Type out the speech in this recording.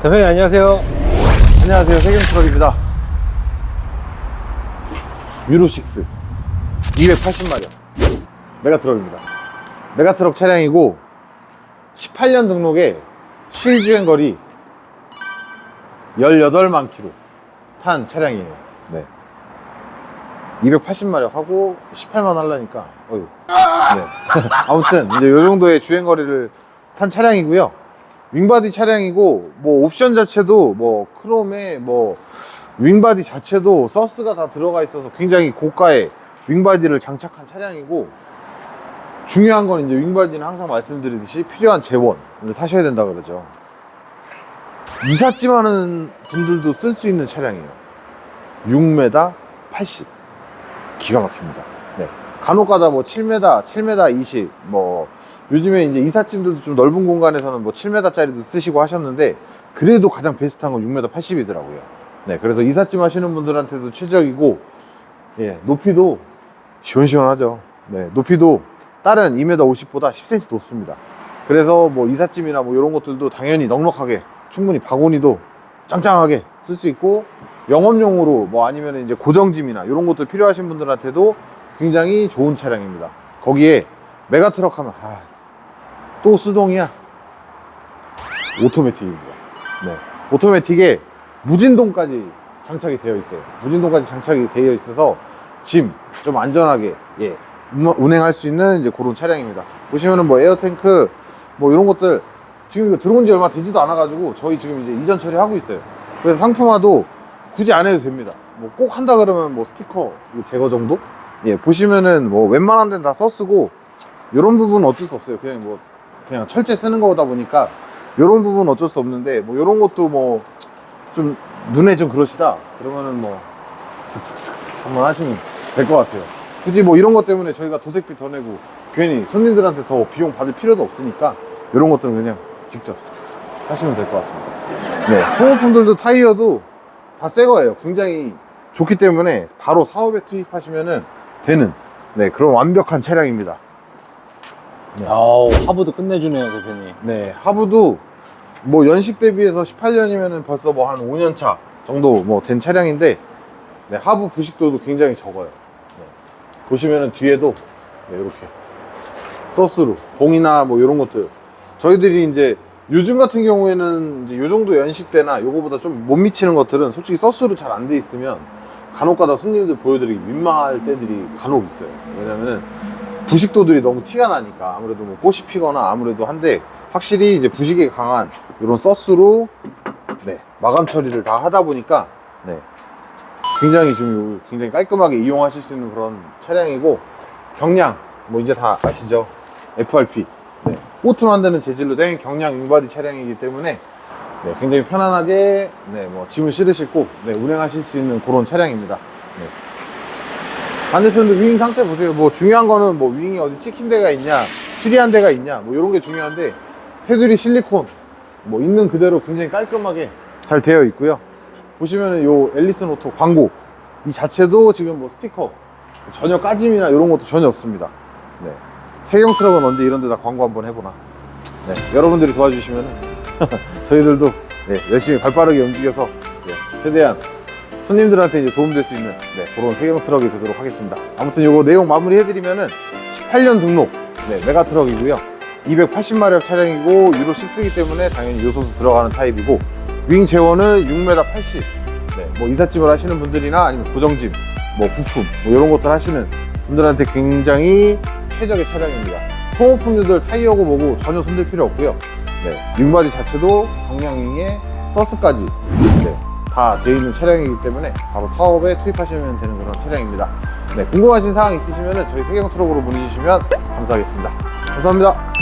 대표님 안녕하세요. 안녕하세요. 세경트럭입니다. 유로6 280마력 메가트럭입니다. 메가트럭 차량이고 18년 등록에 실주행 거리 18만 킬로 탄 차량이에요. 네. 280마력 하고 18만 하려니까 어휴. 네. 아무튼 이제 요 정도의 주행 거리를 탄 차량이고요. 윙바디 차량이고 뭐 옵션 자체도 뭐 크롬에 뭐 윙바디 자체도 서스가 다 들어가 있어서 굉장히 고가의 윙바디를 장착한 차량이고 중요한 건 이제 윙바디는 항상 말씀드리듯이 필요한 재원을 사셔야 된다 그러죠. 이삿짐 하는 분들도 쓸 수 있는 차량이에요. 6m 80. 기가 막힙니다. 네. 간혹 가다 뭐 7m, 7m 20, 뭐 요즘에 이제 이삿짐들도 좀 넓은 공간에서는 뭐 7m짜리도 쓰시고 하셨는데 그래도 가장 베스트한 건 6m 80이더라고요. 네, 그래서 이삿짐 하시는 분들한테도 최적이고 예, 높이도 시원시원하죠. 네, 높이도 다른 2m 50보다 10cm 높습니다. 그래서 뭐 이삿짐이나 뭐 이런 것들도 당연히 넉넉하게 충분히 바구니도 짱짱하게 쓸 수 있고 영업용으로 뭐 아니면 이제 고정짐이나 이런 것들 필요하신 분들한테도 굉장히 좋은 차량입니다. 거기에 메가트럭 하면 아, 또 수동이야. 오토매틱입니다. 네. 오토매틱에 무진동까지 장착이 되어 있어요. 무진동까지 장착이 되어 있어서 짐 좀 안전하게 예, 운- 운행할 수 있는 이제 그런 차량입니다. 보시면은 뭐 에어탱크 뭐 이런 것들 지금 이거 들어온 지 얼마 되지도 않아 가지고 저희 지금 이제 이전 처리하고 있어요. 그래서 상품화도 굳이 안 해도 됩니다. 뭐 꼭 한다 그러면 뭐 스티커 제거 정도? 예, 보시면은 뭐 웬만한 데는 다 써쓰고 이런 부분은 어쩔 수 없어요. 그냥 뭐 그냥 철제 쓰는 거다 보니까 이런 부분은 어쩔 수 없는데 뭐 이런 것도 뭐 좀 눈에 좀 그러시다 그러면은 뭐 슥슥슥 한번 하시면 될 것 같아요. 굳이 뭐 이런 것 때문에 저희가 도색비 더 내고 괜히 손님들한테 더 비용 받을 필요도 없으니까 이런 것들은 그냥 직접 슥슥슥 하시면 될 것 같습니다. 네, 소모품들도 타이어도 다 새 거예요. 굉장히 좋기 때문에 바로 사업에 투입하시면은 되는 네, 그런 완벽한 차량입니다. 아우 하부도 끝내주네요 대표님. 네, 하부도 뭐 연식 대비해서 18년이면은 벌써 뭐 한 5년 차 정도 뭐 된 차량인데 네, 하부 부식도도 굉장히 적어요. 네. 보시면은 뒤에도 네, 이렇게 서스로 봉이나 뭐 이런 것들 저희들이 이제 요즘 같은 경우에는 이제 요 정도 연식 대나 요거보다 좀 못 미치는 것들은 솔직히 서스로 잘 안 돼 있으면 간혹가다 손님들 보여드리기 민망할 때들이 간혹 있어요. 왜냐면은 부식도들이 너무 티가 나니까 아무래도 뭐 꽃이 피거나 아무래도 한데 확실히 이제 부식에 강한 이런 서스로 네, 마감 처리를 다 하다 보니까 네, 굉장히 좀 요- 굉장히 깔끔하게 이용하실 수 있는 그런 차량이고 경량 뭐 이제 다 아시죠 FRP 네, 보트 만드는 재질로 된 경량 윙바디 차량이기 때문에 네, 굉장히 편안하게 네, 뭐 짐을 실으시고 네, 운행하실 수 있는 그런 차량입니다. 네. 반대편도 윙 상태 보세요. 뭐 중요한 거는 뭐 윙이 어디 찍힌 데가 있냐, 수리한 데가 있냐, 뭐 이런 게 중요한데 테두리 실리콘 뭐 있는 그대로 굉장히 깔끔하게 잘 되어 있고요. 보시면은 요 앨리슨 오토 광고 이 자체도 지금 뭐 스티커 전혀 까짐이나 이런 것도 전혀 없습니다. 네. 세경 트럭은 언제 이런 데다 광고 한번 해보나. 네. 여러분들이 도와주시면은 저희들도 네, 열심히 발빠르게 움직여서 네, 최대한 손님들한테 이제 도움될 수 있는 네, 그런 세경 트럭이 되도록 하겠습니다. 아무튼 요거 내용 마무리 해드리면은 18년 등록 네, 메가 트럭이고요. 280마력 차량이고 유로 6이기 때문에 당연히 요소수 들어가는 타입이고 윙 재원은 6m 80. 네, 뭐 이삿짐을 하시는 분들이나 아니면 고정짐, 뭐 부품 뭐 이런 것들 하시는 분들한테 굉장히 최적의 차량입니다. 소모품류들 타이어고 뭐고 전혀 손댈 필요 없고요. 네, 윙바디 자체도 경량윙에 서스까지 네, 다 되어 있는 차량이기 때문에 바로 사업에 투입하시면 되는 그런 차량입니다. 네, 궁금하신 사항 있으시면 저희 세경 트럭으로 문의 주시면 감사하겠습니다. 감사합니다.